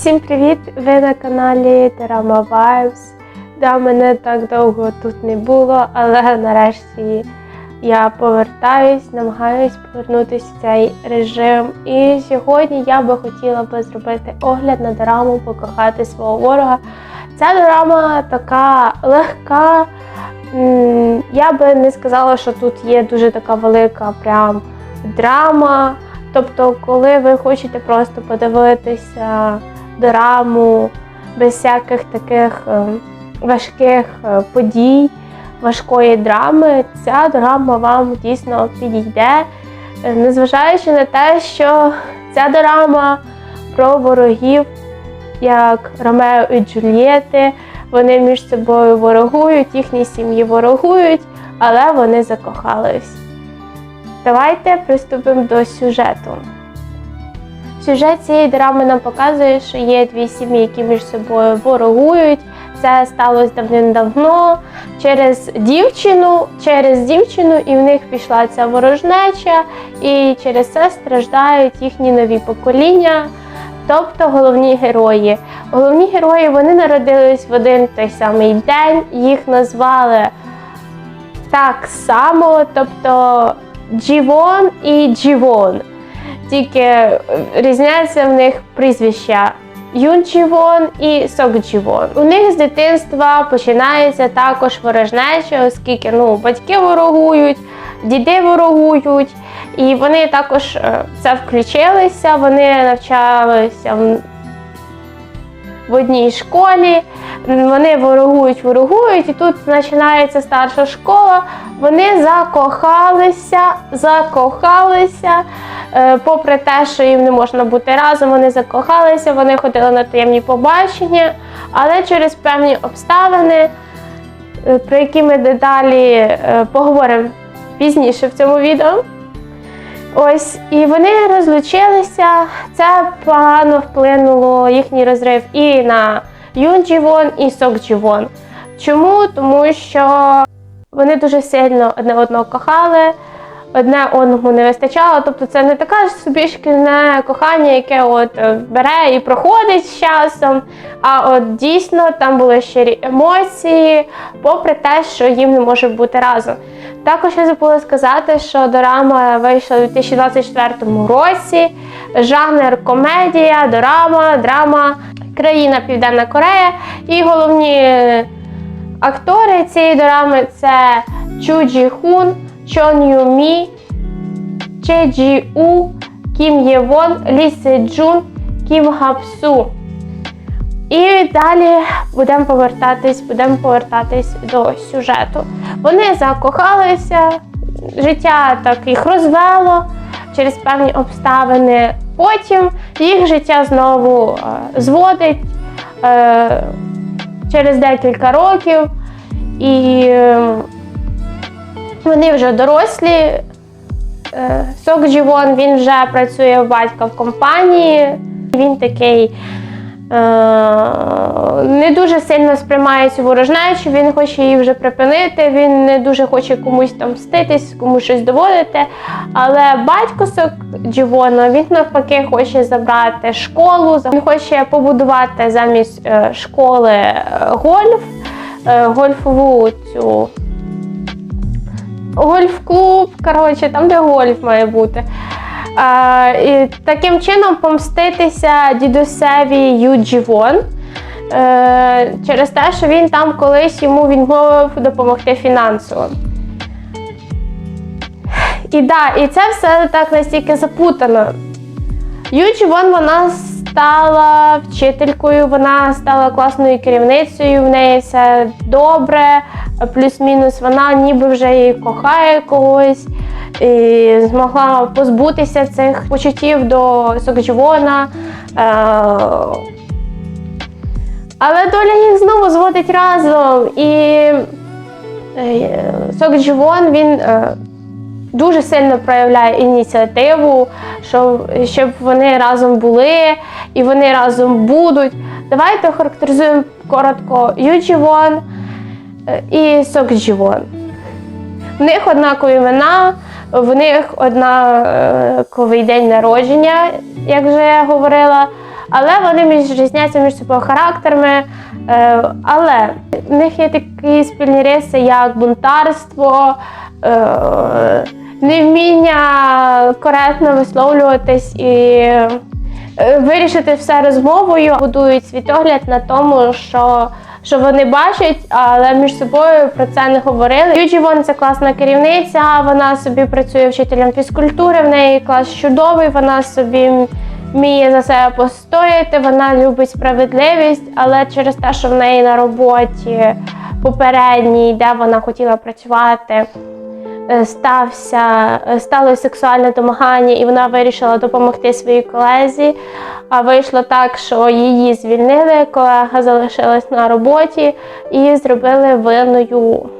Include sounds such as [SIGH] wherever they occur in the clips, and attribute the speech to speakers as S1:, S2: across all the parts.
S1: Всім привіт! Ви на каналі Drama Vibes. Да, мене так довго тут не було, але нарешті я повертаюсь, намагаюсь повернутися в цей режим. І сьогодні я би хотіла би зробити огляд на дораму Покохати свого ворога. Ця дорама така легка. Я би не сказала, що тут є дуже така велика прям драма. Тобто, коли ви хочете просто подивитися дораму без всяких таких е, важких е, подій, важкої драми, ця драма вам дійсно підійде. Е, Незважаючи на те, що ця драма про ворогів, як Ромео і Джульєти, вони між собою ворогують, їхні сім'ї ворогують, але вони закохались. Давайте приступимо до сюжету. Сюжет цієї драми нам показує, що є дві сім'ї, які між собою ворогують. Це сталося давним-давно через дівчину, через дівчину, і в них пішла ця ворожнеча, і через це страждають їхні нові покоління, тобто головні герої. Головні герої вони народились в один той самий день, їх назвали так само, тобто Джівон і Джівон. Тільки е, різняться в них прізвища Юн Джівон і Сок. У них з дитинства починається також ворожнеча, оскільки ну, батьки ворогують, діди ворогують, і вони також е, це включилися, вони навчалися в одній школі. Вони ворогують, ворогують, і тут починається старша школа. Вони закохалися, закохалися. Е, Попри те, що їм не можна бути разом, вони закохалися, вони ходили на таємні побачення, але через певні обставини, е, про які ми дедалі е, поговоримо пізніше в цьому відео. Ось, і вони розлучилися. Це погано вплинуло їхній розрив і на Юн Джівон, і Сок Джівон. Чому? Тому що вони дуже сильно одне одного кохали, одне одному не вистачало. Тобто це не таке собі шкільне кохання, яке от е, бере і проходить з часом. А от дійсно там були щирі емоції, попри те, що їм не може бути разом. Також я забула сказати, що дорама вийшла у 2024 році. Жанр комедія, дорама, драма, країна Південна Корея. І головні е, актори цієї дорами це Чу Джі Хун, Чон Ю Мі, Че Джі У, Кім Є Вон, Лі Се Джун, Кім Гап Су. І далі будемо повертатись, будемо повертатись до сюжету. Вони закохалися, життя так їх розвело через певні обставини. Потім їх життя знову е, зводить е, через декілька років, і е, вони вже дорослі. Е, Сок Джівон він вже працює у батька в компанії. Він такий не дуже сильно сприймає цю ворожнечу, він хоче її вже припинити, він не дуже хоче комусь там мститись, комусь щось доводити. Але батько Сок Джівона він навпаки хоче забрати школу, він хоче побудувати замість е, школи е, гольф, е, гольфову цю. Гольф-клуб, коротше, там, де гольф має бути. І таким чином помститися дідусеві Юджі Вон е, через те, що він там колись йому відмовив допомогти фінансово. І да, і це все так настільки запутано. Юджі Вон вона стала вчителькою, вона стала класною керівницею, в неї все добре, плюс-мінус вона ніби вже і кохає когось, і змогла позбутися цих почуттів до Сокджівона. Е, але доля їх знову зводить разом. І е, Сокджівон він. е, дуже сильно проявляє ініціативу, щоб, щоб вони разом були і вони разом будуть. Давайте охарактеризуємо коротко Юджівон і Сокджівон. В них однакові імена, в них однаковий день народження, як вже я говорила. Але вони між різняться між собою характерами. Е, але в них є такі спільні риси, як бунтарство, е, невміння коректно висловлюватись і е, вирішити все розмовою, будують світогляд на тому, що. Що вони бачать, але між собою про це не говорили. Юджі Вон це класна керівниця. Вона собі працює вчителем фізкультури. В неї клас чудовий. Вона собі вміє за себе постояти. Вона любить справедливість, але через те, що в неї на роботі попередній, де вона хотіла працювати, стався е, сталося сексуальне домагання, і вона вирішила допомогти своїй колезі. А вийшло так, що її звільнили, колега залишилась на роботі і зробили винною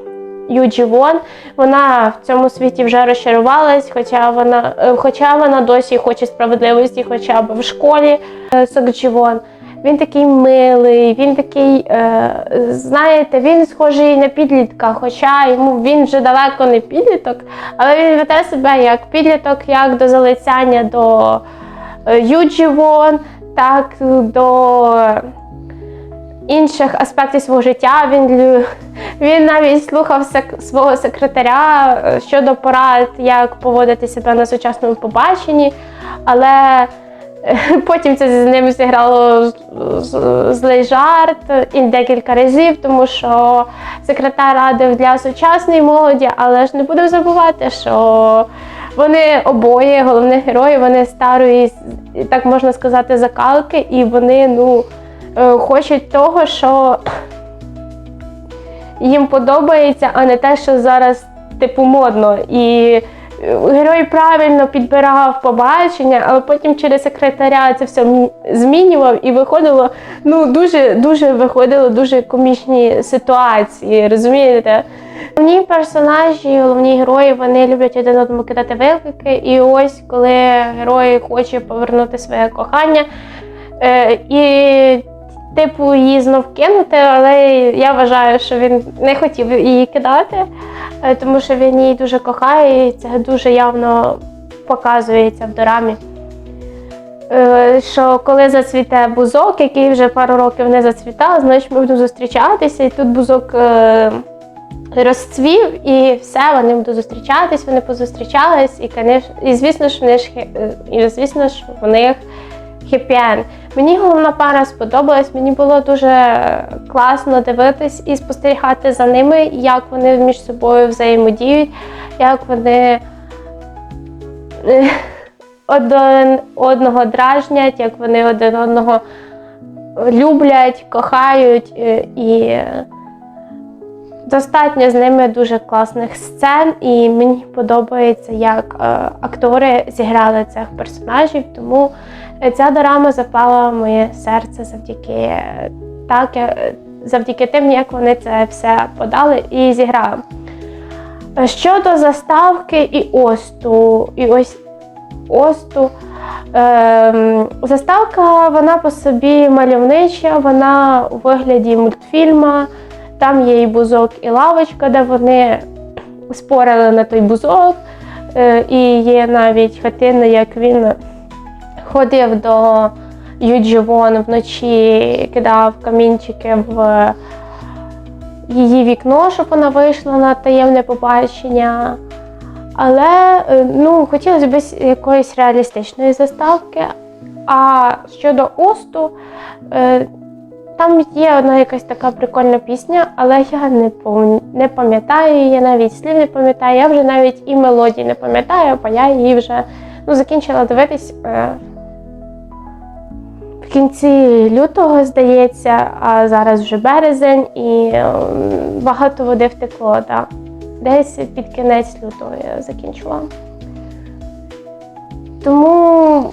S1: Юджі Вон. Вона в цьому світі вже розчарувалась, хоча вона, е, хоча вона досі хоче справедливості, хоча б в школі е, Сокджі Вон. Він такий милий, він такий, е, знаєте, він схожий на підлітка, хоча йому він вже далеко не підліток, але він веде себе як підліток, як до залицяння до е, Юджі Вон, так до інших аспектів свого життя. Він, він навіть слухав сек- свого секретаря е, щодо порад, як поводити себе на сучасному побаченні, але [LAUGHS] потім це з ним зіграло злий жарт і декілька разів, тому що секретар радив для сучасної молоді, але ж не будемо забувати, що вони обоє головні герої, вони старої, так можна сказати, закалки, і вони ну, е, хочуть того, що їм подобається, а не те, що зараз типу модно. І герой правильно підбирав побачення, але потім через секретаря це все змінював і виходило, ну дуже дуже виходило дуже комічні ситуації. Розумієте? Головні персонажі, головні герої, вони люблять один одному кидати виклики. І ось коли герой хоче повернути своє кохання, е, і типу її знов кинути, але я вважаю, що він не хотів її кидати, е, тому що він її дуже кохає, і це дуже явно показується в дорамі. Е, Що коли зацвіте бузок, який вже пару років не зацвітав, значить ми будемо зустрічатися, і тут бузок е, розцвів, і все, вони будуть зустрічатись, вони позустрічались, і, звісно ж, вони ж, і, звісно ж, в них хеппі-енд. Мені головна пара сподобалась, мені було дуже класно дивитись і спостерігати за ними, як вони між собою взаємодіють, як вони е, один одного дражнять, як вони один одного люблять, кохають е, і достатньо з ними дуже класних сцен, і мені подобається, як е, актори зіграли цих персонажів. Тому е, ця дорама запала в моє серце завдяки е, так, е, завдяки тим, як вони це все подали і зіграли. Е, Щодо заставки і осту, і ось осту. Ем, заставка вона по собі мальовнича, вона у вигляді мультфільма. Там є і бузок, і лавочка, де вони спорили на той бузок. Е, І є навіть хатина, як він ходив до Юджі Вон вночі, кидав камінчики в її вікно, щоб вона вийшла на таємне побачення. Але е, ну, хотілося б якоїсь реалістичної заставки. А щодо Осту, е, там є одна якась така прикольна пісня, але я не пом- не пам'ятаю, я навіть слів не пам'ятаю, я вже навіть і мелодії не пам'ятаю, бо я її вже ну, закінчила дивитись е, в кінці лютого, здається, а зараз вже березень і е, багато води втекло. Да. Десь під кінець лютого я закінчила. Тому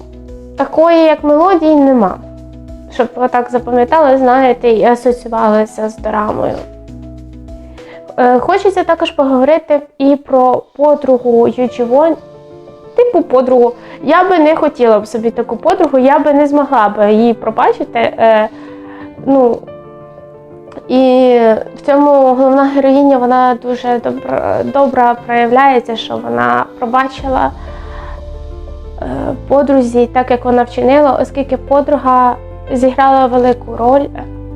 S1: такої, як мелодії, нема щоб отак запам'ятали, знаєте, і асоціювалися з дорамою. Е, Хочеться також поговорити і про подругу Юджі Вон. Типу подругу. Я би не хотіла б собі таку подругу, я би не змогла б її пробачити. Е, ну, і в цьому головна героїня вона дуже добра, добра проявляється, що вона пробачила е, подрузі так, як вона вчинила, оскільки подруга зіграла велику роль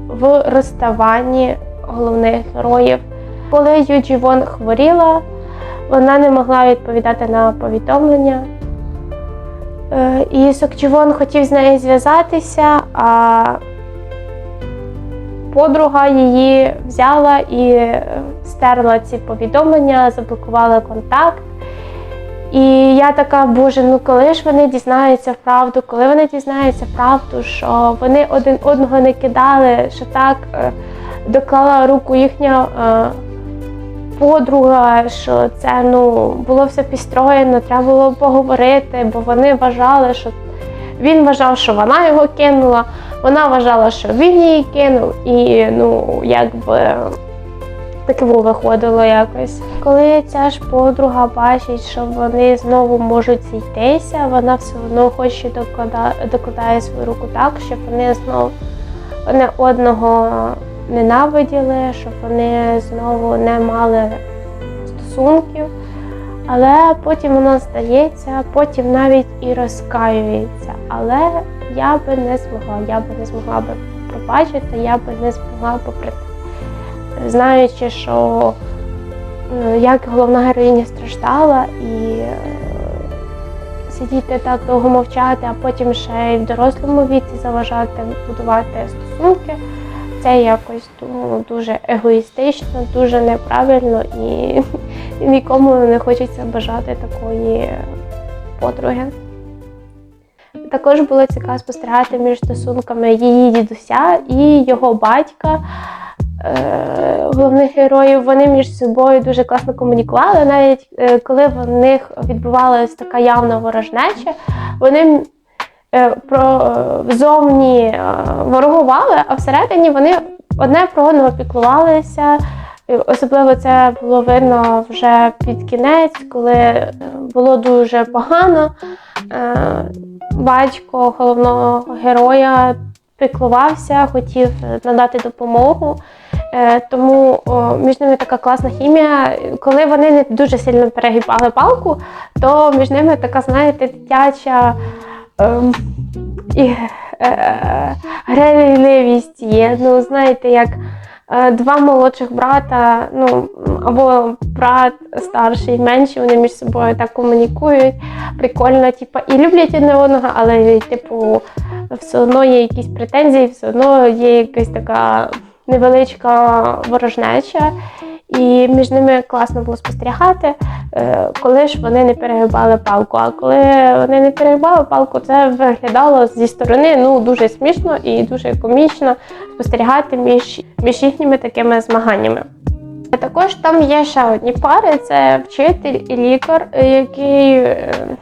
S1: в розставанні головних героїв. Коли Юджі Вон хворіла, вона не могла відповідати на повідомлення. Е, І Сокчівон хотів з нею зв'язатися, а подруга її взяла і е, стерла ці повідомлення, заблокувала контакт. І я така, боже, ну коли ж вони дізнаються правду, коли вони дізнаються правду, що вони один одного не кидали, що так е, доклала руку їхня е, подруга, що це ну було все підстроєно, треба було поговорити, бо вони вважали, що він вважав, що вона його кинула, вона вважала, що він її кинув, і ну якби таке виходило якось. Коли ця ж подруга бачить, що вони знову можуть зійтися, вона все одно хоче докладає, докладає свою руку так, щоб вони знову одне одного ненавиділи, щоб вони знову не мали стосунків. Але потім воно здається, потім навіть і розкаюється. Але я би не змогла, я би не змогла би пробачити, я би не змогла попри знаючи, що е, як головна героїня страждала і е, сидіти так довго мовчати, а потім ще й в дорослому віці заважати будувати стосунки. Це якось ну, дуже егоїстично, дуже неправильно і [LAUGHS] нікому не хочеться бажати такої подруги. Також було цікаво спостерігати між стосунками її дідуся і його батька. Е, Головних героїв вони між собою дуже класно комунікували. Навіть е, коли в них відбувалася така явна ворожнеча, вони е, про зовні ворогували, а всередині вони одне про одного піклувалися. Особливо це було видно вже під кінець, коли було дуже погано. Батько головного героя піклувався, хотів надати допомогу. Е, Тому між ними така класна хімія. Коли вони не дуже сильно перегибали палку, то між ними така, знаєте, дитяча ем, і, е, грайливість є. Ну, знаєте, як е, два молодших брата, ну або брат старший, менший, вони між собою так комунікують. Прикольно, типу, і люблять одне одного, але, типу, все одно є якісь претензії, все одно є якась така невеличка ворожнеча. І між ними класно було спостерігати, е, коли ж вони не перегибали палку. А коли вони не перегибали палку, це виглядало зі сторони ну дуже смішно і дуже комічно спостерігати між, між їхніми такими змаганнями. Також там є ще одні пари: це вчитель і лікар, який е, е,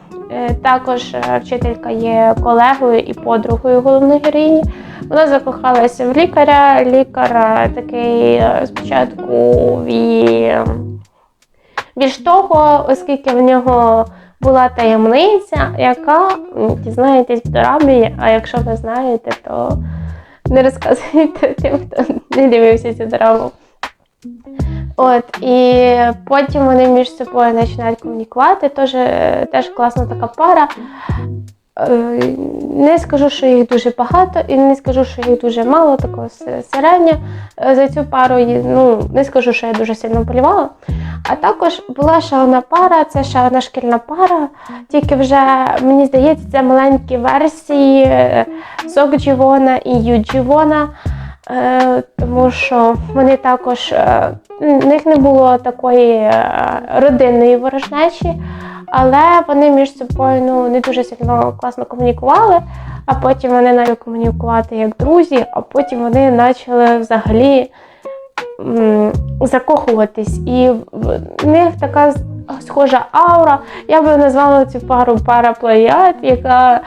S1: також е, вчителька є колегою і подругою головної героїні. Вона закохалася в лікаря. Лікар е, такий е, спочатку і більш того, оскільки в нього була таємниця, яка дізнаєтесь в дорамі, а якщо ви знаєте, то не розказуйте [LAUGHS] тим, хто не дивився цю драму. От, і потім вони між собою починають комунікувати. Теж, е, теж класна така пара. Е, Не скажу, що їх дуже багато, і не скажу, що їх дуже мало, такого середня. Е, За цю пару ну, не скажу, що я дуже сильно болівала. А також була ще одна пара, це ще одна шкільна пара. Тільки вже, мені здається, це маленькі версії Сок Джівона і Ю Джівона. Е, тому що вони також е, в них не було такої е, родинної ворожнечі, але вони між собою ну, не дуже сильно класно комунікували. А потім вони почали комунікувати як друзі, а потім вони почали взагалі закохуватись. І в них така схожа аура. Я би назвала цю пару пара плеяд, яка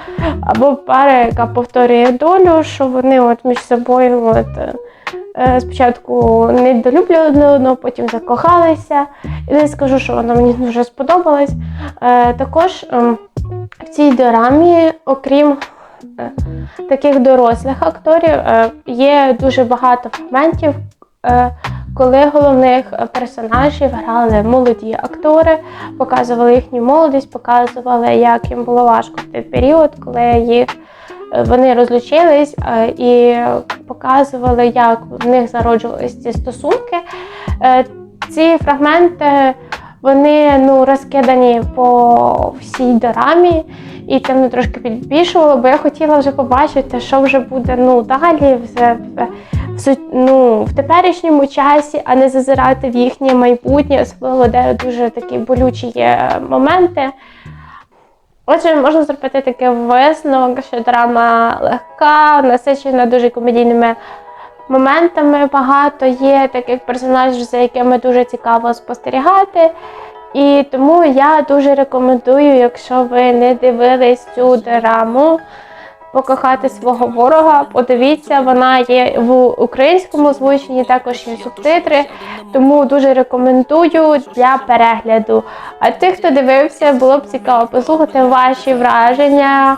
S1: або пара, яка повторює долю, що вони от між собою от, е, спочатку недолюблювали одне одного, потім закохалися. І не скажу, що вона мені дуже сподобалась. Е, також ем, в цій дорамі, окрім е, таких дорослих акторів, є дуже багато моментів. Коли головних е, персонажів грали молоді актори, показували їхню молодість, показували, як їм було важко в той період, коли їх е, вони розлучились е, і показували, як в них зароджувалися ці стосунки. Ці фрагменти вони ну, розкидані по всій дорамі, і це мене трошки підбільшувало, бо я хотіла вже побачити, що вже буде ну, далі в, в, в, су- ну, в теперішньому часі, а не зазирати в їхнє майбутнє, особливо де дуже такі болючі є моменти. Отже, можна зробити такий висновок, що драма легка, насичена дуже комедійними моментами. Багато є таких персонажів, за якими дуже цікаво спостерігати. І тому я дуже рекомендую, якщо ви не дивились цю драму, покохати свого ворога. Подивіться, вона є в українському озвученні, також є субтитри. Тому дуже рекомендую для перегляду. А тих, хто дивився, було б цікаво послухати ваші враження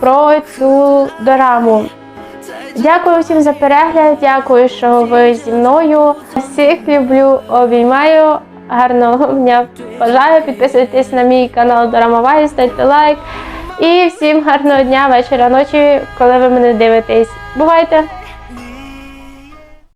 S1: про цю дораму. Дякую всім за перегляд, дякую, що ви зі мною. Всіх люблю, обіймаю. Гарного дня бажаю. Підписуйтесь на мій канал Дорамовай, ставте лайк. І всім гарного дня, вечора, ночі, коли ви мене дивитесь. Бувайте!